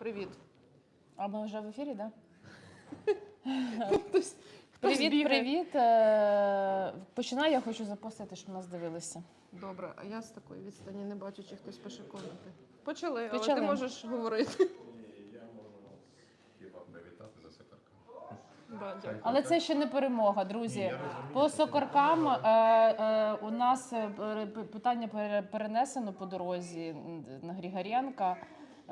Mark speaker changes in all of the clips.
Speaker 1: Привіт.
Speaker 2: А ми вже в ефірі, так?
Speaker 1: Хтось
Speaker 2: Привіт, привіт. Е, Починай, я хочу запостити, щоб нас дивилися.
Speaker 1: Добре, а я з такої відстані не бачу, чи хтось пише коменти. Почали, але
Speaker 2: Почали.
Speaker 1: ти можеш говорити.
Speaker 3: Я можу хіба привітати за сокарком.
Speaker 1: Да.
Speaker 2: Але це ще не перемога, друзі.
Speaker 3: Ні,
Speaker 2: По сокоркам е, е, у нас е, питання пере- перенесено по дорозі на Григоренка.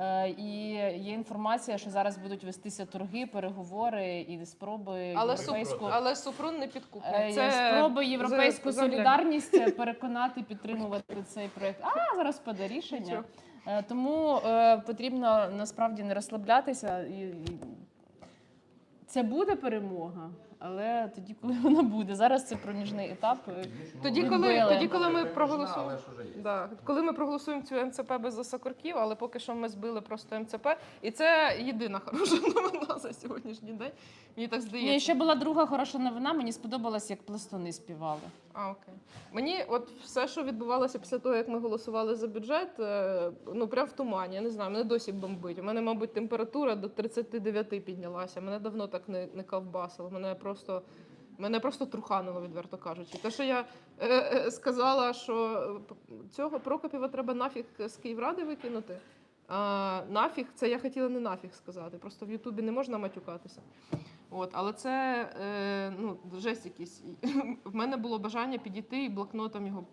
Speaker 2: Е, І є інформація, що зараз будуть вестися торги, переговори і спроби
Speaker 1: Але,
Speaker 2: європейську
Speaker 1: Суп- але Супрун не підкупний.
Speaker 2: Е,
Speaker 1: Це
Speaker 2: спроби європейську
Speaker 1: за-
Speaker 2: солідарність переконати підтримувати цей проект. А зараз паде рішення. Е, Тому е, потрібно насправді не розслаблятися. Це буде перемога, але тоді, коли вона буде. Зараз це проміжний етап. Е,
Speaker 1: Тоді, коли, тоді, коли ми проголосуємо. Да. Коли ми проголосуємо цю МЦП без осокорків, але поки що ми збили просто МЦП. І це єдина хороша новина за сьогоднішній день. Мені так здається.
Speaker 2: Ні, ще була друга хороша новина. Мені сподобалось, як пластуни співали.
Speaker 1: А, окей. Мені от все, що відбувалося після того, як ми голосували за бюджет, е, ну прям в тумані. Я не знаю, мене досі бомбить. У мене, мабуть, температура до 39 піднялася. Мене давно так не, не ковбасило. Мене просто. Мене просто трухануло, відверто кажучи. Те, що я е, е, сказала, що е, цього Прокопіва треба нафіг з Київради викинути. А, нафіг, це я хотіла не нафіг сказати. Просто в Ютубі не можна матюкатися. От, але це е, ну, жесть якийсь. В мене було бажання підійти і блокнотом його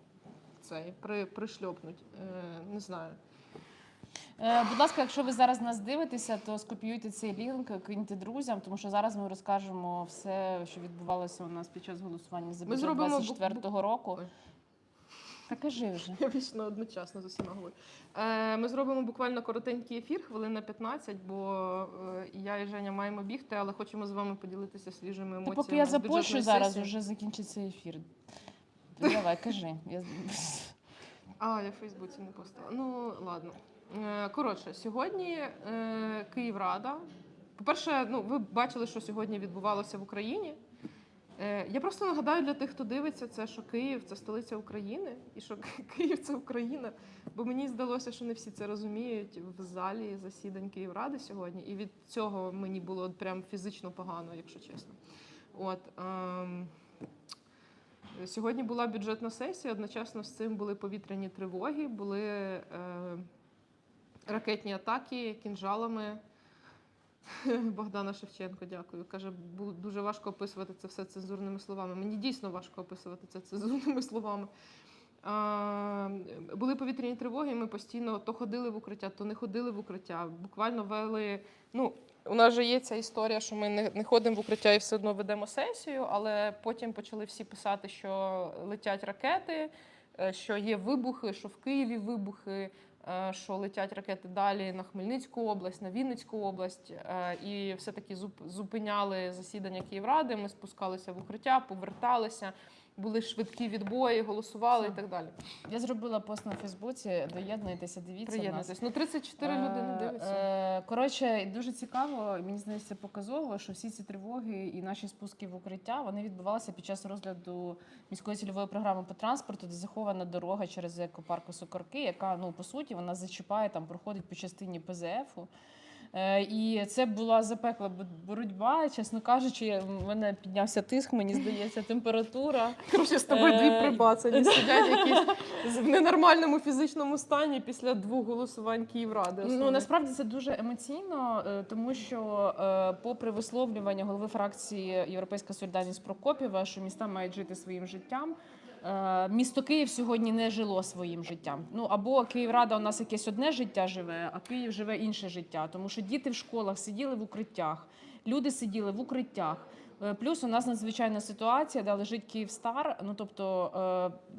Speaker 1: цей, при, пришльопнуть. Е, не знаю.
Speaker 2: Е, будь ласка, якщо ви зараз нас дивитеся, то скопіюйте цей лінк, киньте друзям, тому що зараз ми розкажемо все, що відбувалося у нас під час голосування за бюджет
Speaker 1: зробимо
Speaker 2: 24-го року.
Speaker 1: Ой.
Speaker 2: Та кажи вже.
Speaker 1: Я вічно одночасно з усіма говорю. Е, ми зробимо буквально коротенький ефір, хвилин на 15, бо е, і я і Женя маємо бігти, але хочемо з вами поділитися свіжими емоціями.
Speaker 2: поки я
Speaker 1: з бюджетної
Speaker 2: зараз,
Speaker 1: сесії.
Speaker 2: вже закінчиться ефір. Давай, кажи. Я...
Speaker 1: А, я в Фейсбуці не постала. Ну, ладно. Е, Коротше, сьогодні е, Київрада. По-перше, ну, ви бачили, що сьогодні відбувалося в Україні. Е, Я просто нагадаю для тих, хто дивиться, це що Київ це столиця України, і що Київ це Україна. Бо мені здалося, що не всі це розуміють в залі засідань Київради сьогодні. І від цього мені було прям фізично погано, якщо чесно. От, ем, Сьогодні була бюджетна сесія. Одночасно з цим були повітряні тривоги, були е, ракетні атаки кінжалами. Богдана Шевченко, дякую. Каже, дуже важко описувати це все цензурними словами. Мені дійсно важко описувати це цензурними словами. А, були повітряні тривоги, і ми постійно то ходили в укриття, то не ходили в укриття. Буквально вели. Ну, у нас же є ця історія, що ми не, не ходимо в укриття і все одно ведемо сесію, але потім почали всі писати, що летять ракети, е, що є вибухи, що в Києві вибухи, що летять ракети далі на Хмельницьку область, на Вінницьку область. е, І все-таки зуп- зупиняли засідання Київради. Ми спускалися в укриття, поверталися, були швидкі відбої, голосували і так далі.
Speaker 2: Я зробила пост на Фейсбуці. Доєднуйтеся, дивіться.
Speaker 1: Приєднуйтесь. Ну 34
Speaker 2: Е,
Speaker 1: людини дивляться.
Speaker 2: е, Коротше, дуже цікаво, мені здається, показово, що всі ці тривоги і наші спуски в укриття вони відбувалися під час розгляду міської цільової програми по транспорту, де захована дорога через екопарк Сокорки, яка ну по суті вона зачіпає там, проходить по частині ПЗФу. Е, І це була запекла боротьба. Чесно кажучи, в мене піднявся тиск, мені здається, температура.
Speaker 1: Коротше, з тобою
Speaker 2: е,
Speaker 1: дві прибацані сидять якісь в ненормальному фізичному стані після двох голосувань Київради.
Speaker 2: Ну насправді це дуже емоційно, е, тому що, е, попри висловлювання голови фракції Європейська Солідарність Прокопєва, що міста мають жити своїм життям. Е, Місто Київ сьогодні не жило своїм життям. Ну або Київрада у нас якесь одне життя живе, а Київ живе інше життя. Тому що діти в школах сиділи в укриттях, люди сиділи в укриттях. Е, Плюс у нас надзвичайна ситуація, де лежить Київстар. Ну тобто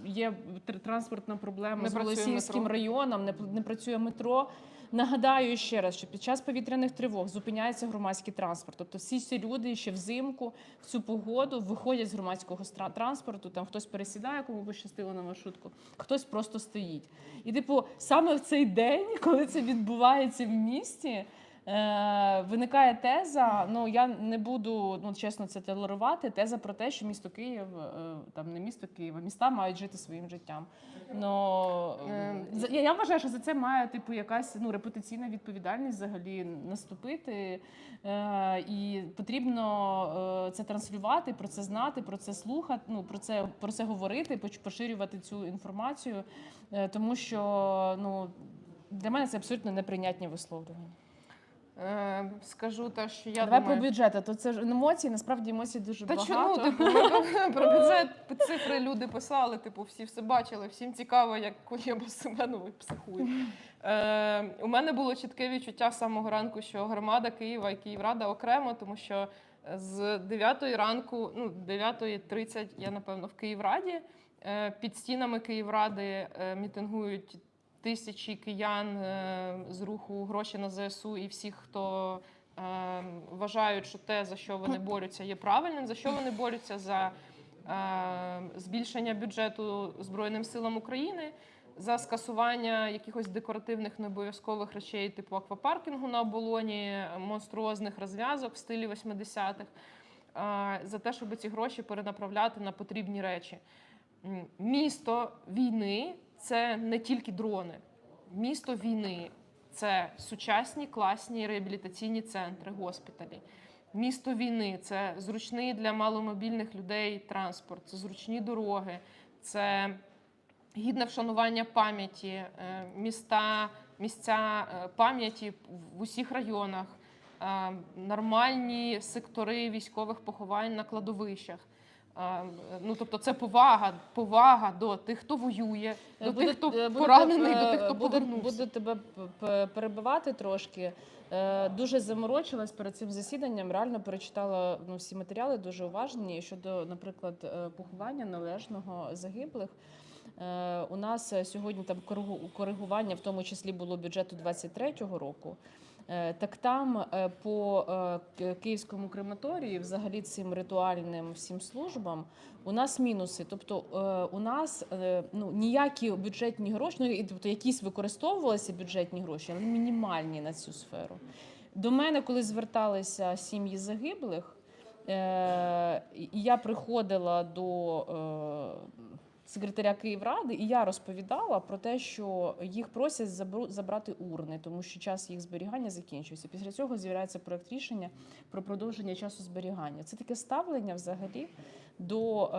Speaker 2: е, є тр- транспортна проблема
Speaker 1: Не
Speaker 2: з Голосіївським районом, не, не працює метро. Нагадаю ще раз, що під час повітряних тривог зупиняється громадський транспорт. Тобто всі ці люди ще взимку в цю погоду виходять з громадського транспорту. Там хтось пересідає, кому пощастило на маршрутку, хтось просто стоїть. І типу, саме в цей день, коли це відбувається в місті. Е, виникає теза. Ну я не буду ну чесно це толерувати. Теза про те, що місто Київ, е, там не місто Київ, а міста мають жити своїм життям. Ну
Speaker 1: Ем,
Speaker 2: я, я вважаю, що за це має типу якась ну репутаційна відповідальність взагалі наступити. Е, і потрібно е, це транслювати, про це знати, про це слухати. Ну про це про це говорити, поширювати цю інформацію, е, тому що ну для мене це абсолютно неприйнятні висловлювання.
Speaker 1: Е, скажу те, що я
Speaker 2: Давай
Speaker 1: думаю.
Speaker 2: про бюджет, а то це ж емоції, насправді емоцій дуже
Speaker 1: Та
Speaker 2: багато.
Speaker 1: чому типу, про бюджет цифри люди писали, типу, всі все бачили, всім цікаво, як Кулєба Семенович психує. Е, у мене було чітке відчуття з самого ранку, що громада Києва і Київрада окремо, тому що з 9 ранку, ну 9.30 я напевно в Київраді. Е, під стінами Київради е, мітингують тисячі киян е, з руху гроші на ЗСУ і всіх, хто е, вважають, що те, за що вони борються, є правильним. За що вони борються? За е, збільшення бюджету Збройним силам України, за скасування якихось декоративних необов'язкових речей, типу аквапаркінгу на оболоні, монструозних розв'язок в стилі 80-х, е, за те, щоб ці гроші перенаправляти на потрібні речі. Місто війни це не тільки дрони. Місто війни це сучасні класні реабілітаційні центри, госпіталі. Місто війни це зручний для маломобільних людей транспорт, це зручні дороги, це гідне вшанування пам'яті, е, міста, місця е, пам'яті в усіх районах, е, нормальні сектори військових поховань на кладовищах. Е, Ну, тобто, це повага, повага до тих, хто воює, до
Speaker 2: Буду-
Speaker 1: тих, хто
Speaker 2: е, буду
Speaker 1: поранений,
Speaker 2: тебе-
Speaker 1: до тих, хто
Speaker 2: буду,
Speaker 1: повернувся.
Speaker 2: Буду тебе перебивати трошки. Е, Дуже заморочилась перед цим засіданням. Реально перечитала ну, всі матеріали дуже уважні щодо, наприклад, е, поховання належного загиблих. Е, У нас е, сьогодні там коригу- коригування, в тому числі було бюджету 23-го року. Е, Так там е, по е, київському крематорії, взагалі цим ритуальним всім службам, у нас мінуси. Тобто у нас ну ніякі бюджетні гроші, ну тобто якісь використовувалися бюджетні гроші, але мінімальні на цю сферу. До мене, коли зверталися сім'ї загиблих, я приходила до секретаря Київради, і я розповідала про те, що їх просять забрати урни, тому що час їх зберігання закінчується. Після цього з'являється проект рішення про продовження часу зберігання. Це таке ставлення взагалі до е,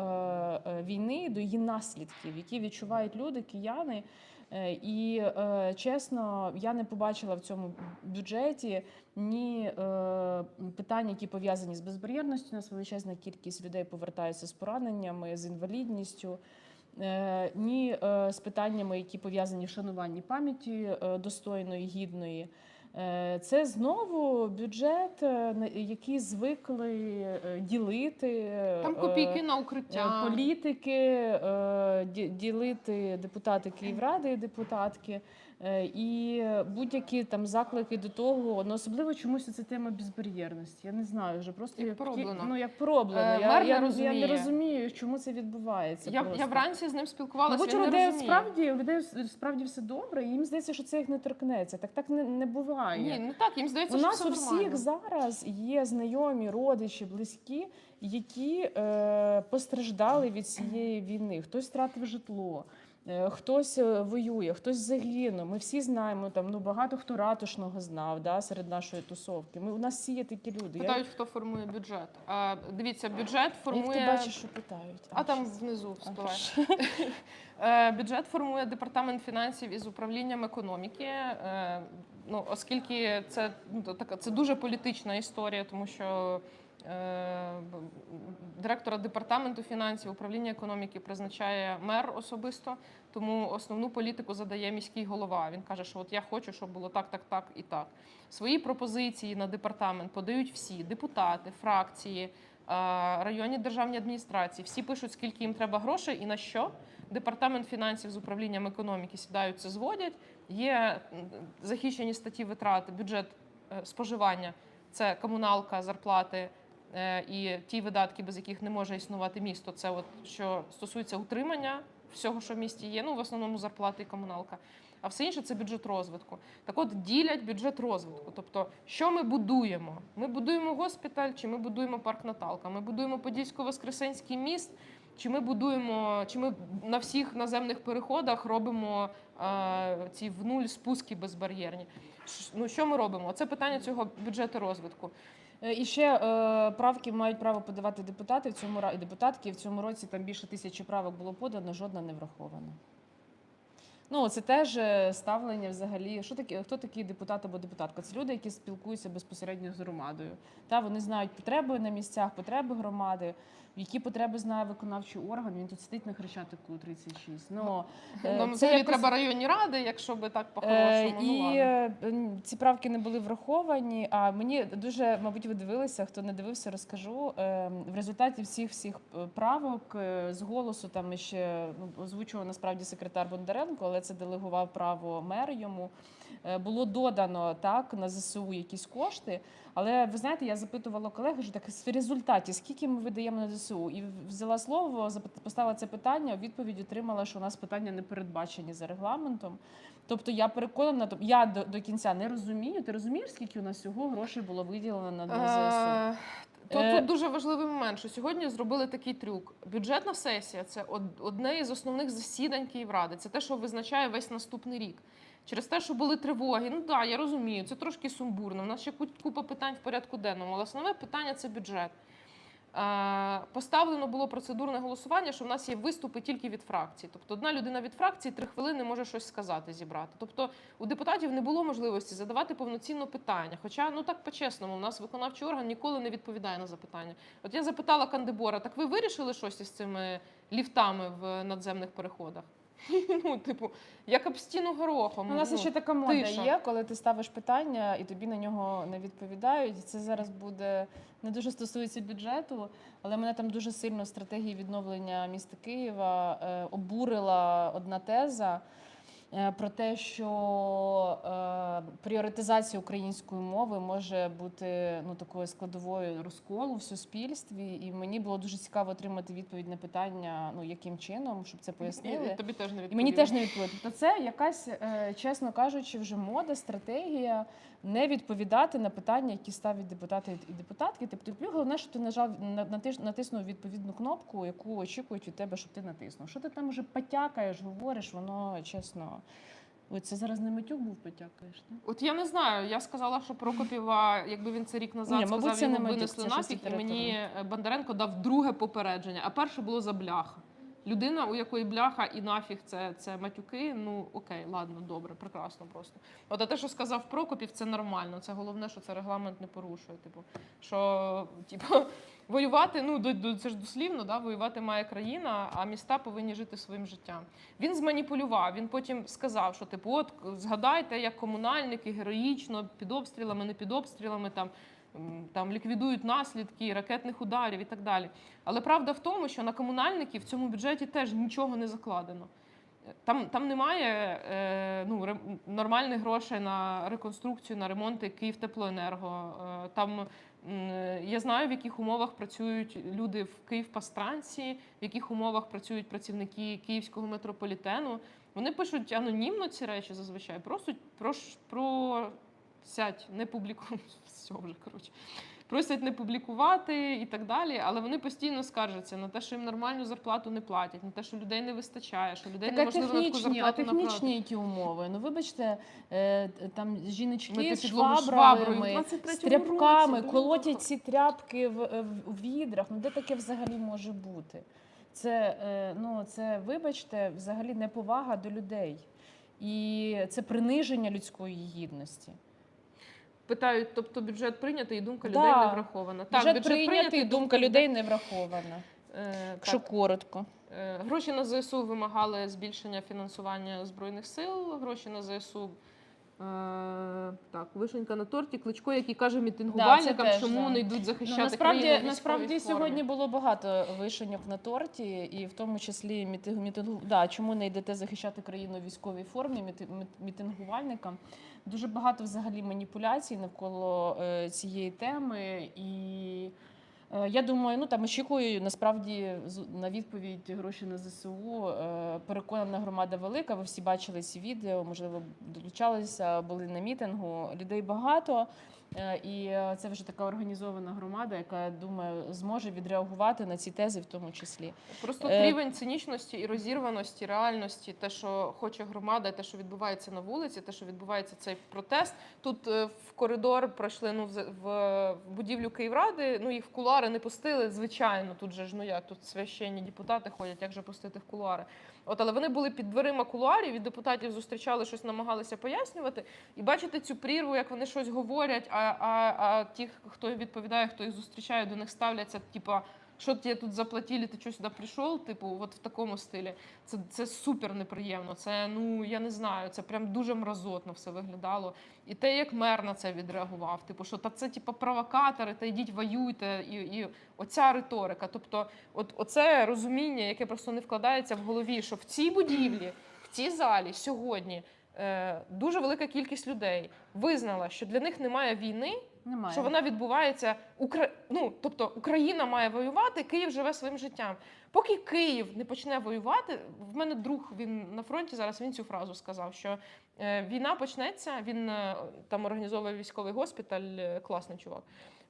Speaker 2: е, війни, до її наслідків, які відчувають люди, кияни. Е, І е, чесно, я не побачила в цьому бюджеті ні питань, які пов'язані з безбар'єрністю. У нас величезна кількість людей повертаються з пораненнями, з інвалідністю. Е, Ні е, з питаннями, які пов'язані з шануванням пам'яті е, достойної, гідної. Це знову бюджет, який звикли ділити.
Speaker 1: Там копійки на укриття.
Speaker 2: Політики ділити депутати Київради і депутатки, і будь-які там заклики до того, ну особливо чомусь це тема безбар'єрності. Я не знаю, вже просто
Speaker 1: Як
Speaker 2: як,
Speaker 1: пороблено.
Speaker 2: Ну як пороблено.
Speaker 1: Е,
Speaker 2: я, я, я не розумію, чому це відбувається.
Speaker 1: Я,
Speaker 2: просто.
Speaker 1: я вранці з ним спілкувалася.
Speaker 2: У людей справді у людей справді все добре, і їм здається, що це їх не торкнеться. Так так не, не буває.
Speaker 1: Ні, не так, їм здається,
Speaker 2: У
Speaker 1: що
Speaker 2: нас
Speaker 1: все
Speaker 2: у всіх
Speaker 1: нормально.
Speaker 2: зараз є знайомі, родичі, близькі, які е, постраждали від цієї війни. Хтось втратив житло, е, хтось е, воює, хтось загинув. Ми всі знаємо там. Ну багато хто ратушного знав да, серед нашої тусовки. Ми у нас всі є такі люди.
Speaker 1: Питають, хто формує бюджет. А, дивіться, бюджет
Speaker 2: Я, як ти бачиш, що питають.
Speaker 1: А там
Speaker 2: щас.
Speaker 1: внизу
Speaker 2: А,
Speaker 1: вспливає. Е, Бюджет формує департамент фінансів із управлінням економіки. Е, Ну, оскільки це ну, така це дуже політична історія, тому що е, директора департаменту фінансів управління економіки призначає мер особисто. Тому основну політику задає міський голова. Він каже, що от я хочу, щоб було так, так, так і так. Свої пропозиції на департамент подають всі депутати, фракції, е, районні державні адміністрації. Всі пишуть, скільки їм треба грошей і на що. Департамент фінансів з управлінням економіки сідають це зводять. Є захищені статті витрати, бюджет е, споживання це комуналка, зарплати е, і ті видатки, без яких не може існувати місто. Це от що стосується утримання всього, що в місті є. Ну в основному зарплати і комуналка. а все інше це бюджет розвитку. Так от ділять бюджет розвитку. Тобто, що ми будуємо? Ми будуємо госпіталь, чи ми будуємо парк Наталка? Ми будуємо Подільсько-Воскресенський міст, чи ми будуємо, чи ми на всіх наземних переходах робимо е, ці в нуль спуски безбар'єрні? Ну що ми робимо? Це питання цього бюджету розвитку.
Speaker 2: Е, І ще е, правки мають право подавати депутати в цьому і депутатки. В цьому році там більше тисячі правок було подано, жодна не врахована. Ну, це теж е, ставлення взагалі. Що таке, хто такий депутат або депутатка? Це люди, які спілкуються безпосередньо з громадою. Та вони знають потреби на місцях, потреби громади. Які потреби знає виконавчий орган? Він тут сидить на Хрещатику 36. Ну, е,
Speaker 1: Нам
Speaker 2: це якось-
Speaker 1: треба районні ради, якщо би так
Speaker 2: Е,
Speaker 1: по-хорошому. ну,
Speaker 2: і е, ці правки не були враховані. А мені дуже, мабуть, ви дивилися, хто не дивився, розкажу. Е, В результаті всіх всіх правок з голосу там ще ну, озвучував насправді секретар Бондаренко, але це делегував право мер йому. Е, Було додано так на ЗСУ якісь кошти. Але ви знаєте, я запитувала колег, кажу, так в результаті скільки ми видаємо на ЗСУ? І взяла слово, поставила це питання. Відповідь отримала, що у нас питання не передбачені за регламентом. Тобто я переконана, я до, до кінця не розумію. Ти розумієш, скільки у нас всього грошей було виділено на, ЗСУ?
Speaker 1: Е, Тут,
Speaker 2: Е,
Speaker 1: дуже важливий момент, що сьогодні зробили такий трюк. Бюджетна сесія це одне із основних засідань Київради. Це те, що визначає весь наступний рік. Через те, що були тривоги, ну так, я розумію, це трошки сумбурно. У нас ще купа питань в порядку денному, але основне питання це бюджет. Е, Поставлено було процедурне голосування, що в нас є виступи тільки від фракцій. Тобто одна людина від фракції три хвилини може щось сказати, зібрати. Тобто у депутатів не було можливості задавати повноцінно питання. Хоча, ну так по-чесному, у нас виконавчий орган ніколи не відповідає на запитання. От я запитала Кандибора: так ви вирішили щось із цими ліфтами в надземних переходах? Ну, типу, як об стіну горохом.
Speaker 2: У нас
Speaker 1: ну.
Speaker 2: ще така мода
Speaker 1: тиша.
Speaker 2: є, коли ти ставиш питання і тобі на нього не відповідають. Це зараз буде не дуже стосується бюджету, але мене там дуже сильно стратегії відновлення міста Києва е, обурила одна теза. Е, Про те, що е, пріоритизація української мови може бути ну такою складовою розколу в суспільстві, і мені було дуже цікаво отримати відповідь на питання, ну яким чином, щоб це
Speaker 1: І,
Speaker 2: пояснили.
Speaker 1: і тобі теж не
Speaker 2: І мені теж не відповіли. Тобто це якась, е, чесно кажучи, вже мода, стратегія не відповідати на питання, які ставлять депутати і депутатки. Тобто, головне, що ти нажав на- натиснув відповідну кнопку, яку очікують від тебе, щоб ти натиснув. Що ти там вже потякаєш, говориш, воно чесно. Ой, це зараз не Митюк був потякаєш, не?
Speaker 1: От я не знаю. Я сказала, що Прокопіва, якби він це рік назад
Speaker 2: Ні, мабуть,
Speaker 1: сказав,
Speaker 2: це
Speaker 1: його
Speaker 2: не
Speaker 1: винесли
Speaker 2: це щось
Speaker 1: нафіг, і мені е, Бондаренко дав друге попередження, а перше було за бляха. Людина, у якої бляха і нафіг це, це матюки. Ну окей, ладно, добре, прекрасно просто. От а те, що сказав Прокопів, це нормально. Це головне, що це регламент не порушує. Типу, що типу, воювати, ну до, це ж дослівно, да, воювати має країна, а міста повинні жити своїм життям. Він зманіпулював. Він потім сказав, що типу, от згадайте, як комунальники героїчно під обстрілами, не під обстрілами там. Там ліквідують наслідки ракетних ударів і так далі. Але правда в тому, що на комунальників в цьому бюджеті теж нічого не закладено. Там, там немає е, ну, ре- нормальних грошей на реконструкцію, на ремонти Київтеплоенерго. Е, там м, я знаю, в яких умовах працюють люди в Київпастранці, в яких умовах працюють працівники київського метрополітену. Вони пишуть анонімно ці речі зазвичай. Просять про, про сядь, не публікуй. Все вже коротше. Просять не публікувати і так далі, але вони постійно скаржаться на те, що їм нормальну зарплату не платять, на те, що людей не вистачає, що людей
Speaker 2: Так,
Speaker 1: неможливо на таку
Speaker 2: технічні, а
Speaker 1: зарплату направити.
Speaker 2: які умови? Ну вибачте, е, там жіночки з швабрами, з тряпками,
Speaker 1: році,
Speaker 2: колотять ці тряпки в, в, в відрах. Ну де таке взагалі може бути? Це е, ну це, вибачте, взагалі неповага до людей. І це приниження людської гідності.
Speaker 1: Питають, тобто бюджет прийнятий і думка
Speaker 2: Да.
Speaker 1: людей не врахована.
Speaker 2: Так, бюджет, прийнятий, думка людей не врахована.
Speaker 1: Е,
Speaker 2: Якщо
Speaker 1: так.
Speaker 2: коротко.
Speaker 1: Е, Гроші на ЗСУ вимагали збільшення фінансування збройних сил. Гроші на ЗСУ. Е, так, вишенька на торті, кличко, який каже мітингувальникам,
Speaker 2: теж,
Speaker 1: чому
Speaker 2: да.
Speaker 1: не йдуть
Speaker 2: Ну,
Speaker 1: захищати
Speaker 2: насправді,
Speaker 1: країну
Speaker 2: насправді сьогодні було багато вишеньок на торті, і в тому числі мітинг, мітингу. Да, чому не йдете захищати країну в військовій формі мітингувальникам? Дуже багато взагалі маніпуляцій навколо е, цієї теми і. Е, Я думаю, ну там очікую насправді на відповідь гроші на ЗСУ. Е, Переконана громада велика. Ви всі бачили ці відео, можливо, долучалися, були на мітингу. Людей багато. Е, І е, це вже така організована громада, яка я думаю зможе відреагувати на ці тези, в тому числі.
Speaker 1: Просто
Speaker 2: Е,
Speaker 1: рівень цинічності і розірваності реальності, те, що хоче громада, те, що відбувається на вулиці, те, що відбувається цей протест. Тут в коридор пройшли ну, в будівлю Київради. Ну їх в кулуари не пустили. Звичайно, тут же ж ну як тут священні депутати ходять, як же пустити в кулуари. От, але вони були під дверима кулуарів, і депутатів зустрічали, щось намагалися пояснювати. І бачите цю прірву, як вони щось говорять, а, а, а ті, хто відповідає, хто їх зустрічає, до них ставляться, типа. Що тебе тут заплатили, ти чого сюди прийшов? Типу, от в такому стилі. Це, це супер неприємно. Це ну я не знаю, це прям дуже мразотно все виглядало. І те, як мер на це відреагував, типу, що та це типу провокатори, та йдіть воюйте, і, і оця риторика. Тобто, от оце розуміння, яке просто не вкладається в голові, що в цій будівлі, в цій залі сьогодні е, дуже велика кількість людей визнала, що для них немає війни,
Speaker 2: Немає.
Speaker 1: що вона відбувається Укра... ну, тобто Україна має воювати, Київ живе своїм життям. Поки Київ не почне воювати, в мене друг він на фронті зараз він цю фразу сказав: що е, війна почнеться. Він е, там організовує військовий госпіталь, е, класний чувак.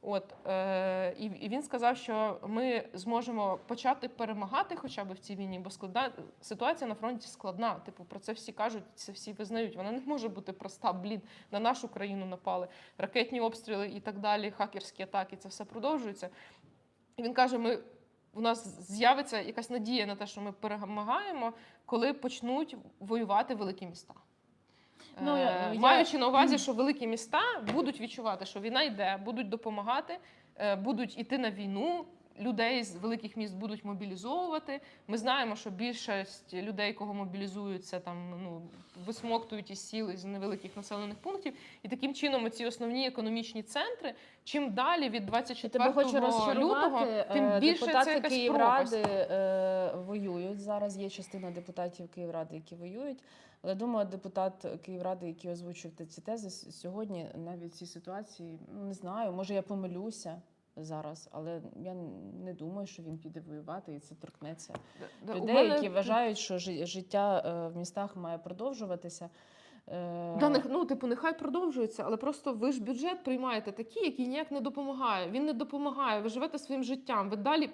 Speaker 1: От е, і, і він сказав, що ми зможемо почати перемагати, хоча б в цій війні, бо складна ситуація на фронті складна. Типу, про це всі кажуть, це всі визнають. Вона не може бути проста. Блін, на нашу країну напали ракетні обстріли і так далі, хакерські атаки, це все продовжується. І він каже: ми, у нас з'явиться якась надія на те, що ми перемагаємо, коли почнуть воювати великі міста.
Speaker 2: Ну,
Speaker 1: Е,
Speaker 2: я- я-
Speaker 1: Маючи на увазі, що великі міста будуть відчувати, що війна йде, будуть допомагати, е, будуть іти на війну. Людей з великих міст будуть мобілізовувати. Ми знаємо, що більшість людей, кого мобілізують, це там ну висмоктують із сіл із невеликих населених пунктів. І таким чином ці основні економічні центри, чим далі від 24 лютого, тим
Speaker 2: Е,
Speaker 1: більше це
Speaker 2: депутати
Speaker 1: якась
Speaker 2: Київради е, воюють. Зараз є частина депутатів Київради, які воюють. Але думаю, депутат Київради, який озвучив ці тези сьогодні, навіть в цій ситуації, ну не знаю, може я помилюся зараз, але я не думаю, що він піде воювати і це торкнеться
Speaker 1: Да,
Speaker 2: людей,
Speaker 1: мене-
Speaker 2: які вважають, що жи- життя е, в містах має продовжуватися. Е,
Speaker 1: Да, не ну, типу, нехай продовжується, але просто ви ж бюджет приймаєте такий, який ніяк не допомагає. Він не допомагає. Ви живете своїм життям. Ви далі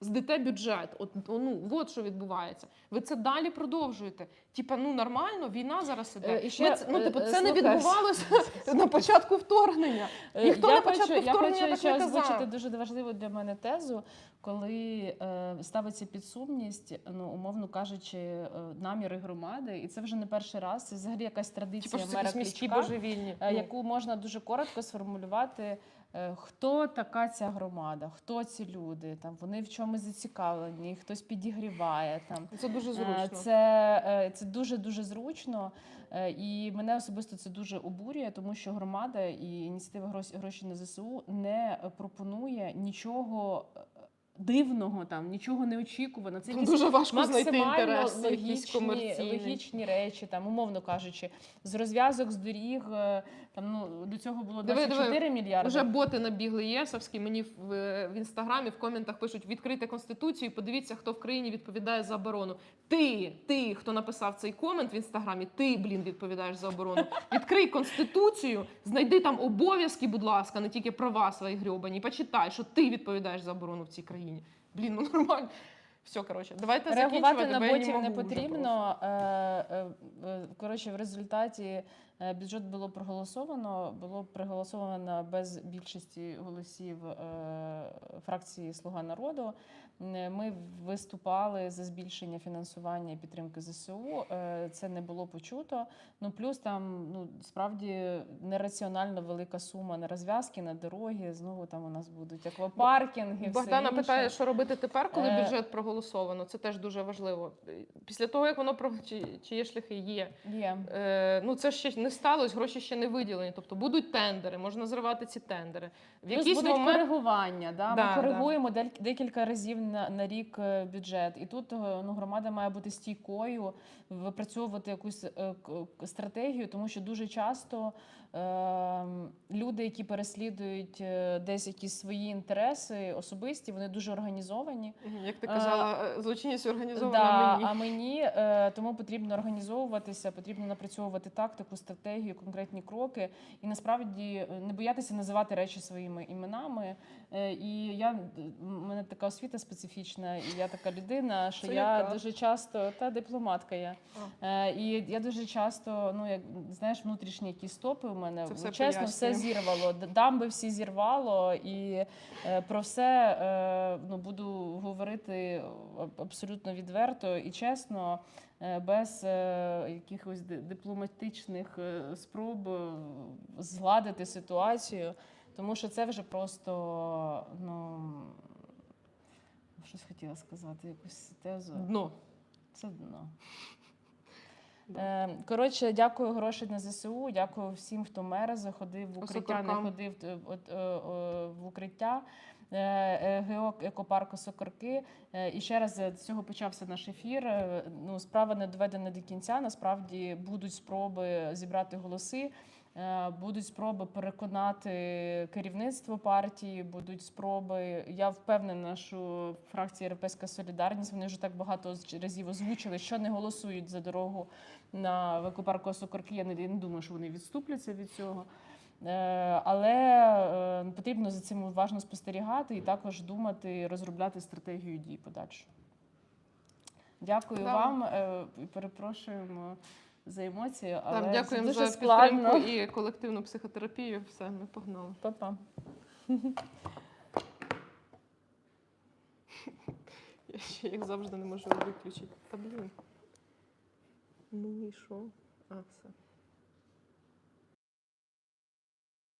Speaker 1: здите бюджет. От ну от що відбувається. Ви це далі продовжуєте. Типа, ну нормально, війна зараз іде.
Speaker 2: Е, і ще,
Speaker 1: Ми це- ну,
Speaker 2: е,
Speaker 1: типу,
Speaker 2: е,
Speaker 1: це не відбувалося на початку вторгнення.
Speaker 2: Е,
Speaker 1: Ніхто
Speaker 2: я
Speaker 1: на початку вторгнення
Speaker 2: хочу
Speaker 1: так не
Speaker 2: озвучити дуже важливу для мене тезу, коли е, ставиться під сумність, ну умовно кажучи, е, наміри громади, і це вже не перший раз. Це взагалі якась традиція
Speaker 1: Типу,
Speaker 2: мера Кличка,
Speaker 1: божевільні.
Speaker 2: е,
Speaker 1: Ну.
Speaker 2: яку можна дуже коротко сформулювати. Е, Хто така ця громада? Хто ці люди? Там вони в чомусь зацікавлені, хтось підігріває там.
Speaker 1: Це дуже
Speaker 2: Е,
Speaker 1: зручно.
Speaker 2: Це, е, це дуже дуже зручно, і мене особисто це дуже обурює, тому що громада і ініціатива «Гроші- на ЗСУ не пропонує нічого дивного, там нічого неочікуваного. Це якісь
Speaker 1: Дуже важко знайти інтерес якийсь
Speaker 2: логічні, логічні речі, там умовно кажучи, з розв'язок з доріг. е, Там ну до цього було
Speaker 1: Диви,
Speaker 2: 24
Speaker 1: диви,
Speaker 2: мільярди.
Speaker 1: Вже боти набігли єсовські. Мені в, в інстаграмі в коментах пишуть: відкрийте конституцію, і подивіться, хто в країні відповідає за оборону. Ти, ти, хто написав цей комент в інстаграмі, ти, блін, відповідаєш за оборону. Відкрий конституцію, знайди там обов'язки, будь ласка, не тільки права свої грьобані. Почитай, що ти відповідаєш за оборону в цій країні. Блін, ну нормально. Все, коротше, давайте
Speaker 2: Реагувати
Speaker 1: закінчувати,
Speaker 2: на
Speaker 1: бо я
Speaker 2: ботів
Speaker 1: не,
Speaker 2: не
Speaker 1: вже просто.
Speaker 2: потрібно. Е, е, е, Коротше, в результаті бюджет було проголосовано. Було проголосовано без більшості голосів е, фракції Слуга народу. Е, Ми виступали за збільшення фінансування і підтримки ЗСУ. Е, Це не було почуто. Ну плюс там ну справді нераціонально велика сума на розв'язки, на дороги. Знову там у нас будуть аквапаркінги. все
Speaker 1: Богдана
Speaker 2: інше.
Speaker 1: питає, що робити тепер, коли
Speaker 2: Е,
Speaker 1: бюджет проголосовано. Це теж дуже важливо. Після того, як воно про чи, чи є шляхи, є.
Speaker 2: Є.
Speaker 1: Е, ну це ще не сталося, гроші ще не виділені. Тобто будуть тендери, можна зривати ці тендери. В якийсь
Speaker 2: будуть
Speaker 1: момент
Speaker 2: коригування. Да?
Speaker 1: Да,
Speaker 2: Ми коригуємо да. декілька разів на, на рік е, бюджет. І тут е, ну, громада має бути стійкою, випрацьовувати якусь е, стратегію, тому що дуже часто е, люди. які переслідують е, десь якісь свої інтереси особисті, вони дуже організовані.
Speaker 1: Як ти
Speaker 2: Е,
Speaker 1: казала, е, злочинність організована
Speaker 2: Да,
Speaker 1: мені.
Speaker 2: а мені тому потрібно організовуватися, потрібно напрацьовувати тактику, стратегію, конкретні кроки, і насправді не боятися називати речі своїми іменами. І я у мене така освіта специфічна, і я така людина, що
Speaker 1: Це
Speaker 2: я
Speaker 1: яка?
Speaker 2: дуже часто та дипломатка я.
Speaker 1: А.
Speaker 2: І я дуже часто, ну як знаєш, внутрішні якісь стопи у мене
Speaker 1: Це все
Speaker 2: чесно, все
Speaker 1: пояснює.
Speaker 2: Зірвало. Д- Дамби всі зірвало, і е, про все е, ну, буду говорити абсолютно відверто і чесно, е, без е, якихось дипломатичних е, спроб е, згладити ситуацію, тому що це вже просто ну. Щось хотіла сказати, якусь тезу.
Speaker 1: Дно.
Speaker 2: Це дно.
Speaker 1: Да.
Speaker 2: Е, Коротше, дякую гроші на ЗСУ. Дякую всім, хто мера заходив в укриття, не ходив е, е, в укриття. Е, екопарку Сокорки. І ще раз з цього почався наш ефір. Ну, справа не доведена до кінця. Насправді будуть спроби зібрати голоси. Е, Будуть спроби переконати керівництво партії, будуть спроби. Я впевнена, що фракція Європейська Солідарність вони вже так багато разів озвучили, що не голосують за дорогу на екопарку Сокорки. Я не, думаю, що вони відступляться від цього. Е, Але е, потрібно за цим уважно спостерігати і також думати, розробляти стратегію дій подальшу. Дякую
Speaker 1: Да.
Speaker 2: вам перепрошуємо за емоції, але
Speaker 1: Так, дякуємо
Speaker 2: дуже
Speaker 1: за
Speaker 2: складно.
Speaker 1: підтримку і колективну психотерапію. Все, ми погнали.
Speaker 2: Па-па.
Speaker 1: Я ще, як завжди, не можу виключити. Та блін. Ну і що? А, все.